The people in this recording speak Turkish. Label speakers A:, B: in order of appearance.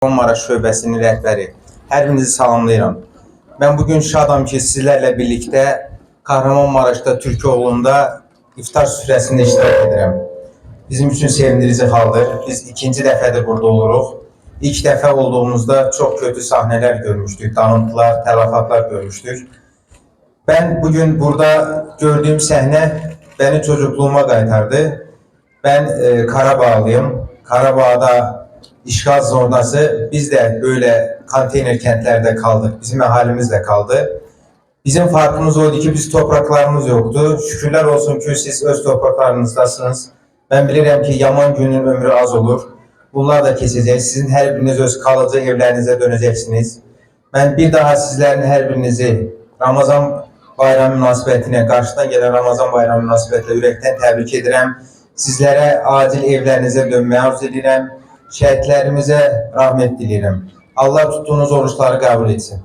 A: Kahramanmaraş şöbəsinin rəhbəri. Hər birinizi salamlayıram. Mən bugün şadam ki, sizlərlə birlikdə Kahramanmaraşda Türkoğlu'nda iftar süfrəsində iştirak edirəm. Bizim üçün sevindirici haldır. Biz ikinci dəfədir burada oluruq. İlk dəfə olduğumuzda çox kötü sahnelər görmüşdük, dağıntılar, tələfatlar görmüşdük. Ben bugün burada gördüğüm sahne beni çocukluğuma kaytardı. Ben e, Karabağlıyım. Karabağ'da işgal zonası biz de böyle konteyner kentlerde kaldık. Bizim ahalimiz de kaldı. Bizim farkımız oydu ki biz topraklarımız yoktu. Şükürler olsun ki siz öz topraklarınızdasınız. Ben bilirim ki yaman günün ömrü az olur. Bunlar da keseceğiz. Sizin her biriniz öz kalıcı evlerinize döneceksiniz. Ben bir daha sizlerin her birinizi Ramazan bayramı münasibətinə, qarşıdan gələn Ramazan bayramı münasibətilə ürəkdən təbrik edirəm. Sizlərə acil evlərinizə dönməyi arzu edirəm. Şəhidlərimizə rahmet diləyirəm. Allah tuttuğunuz oruçları qəbul etsin.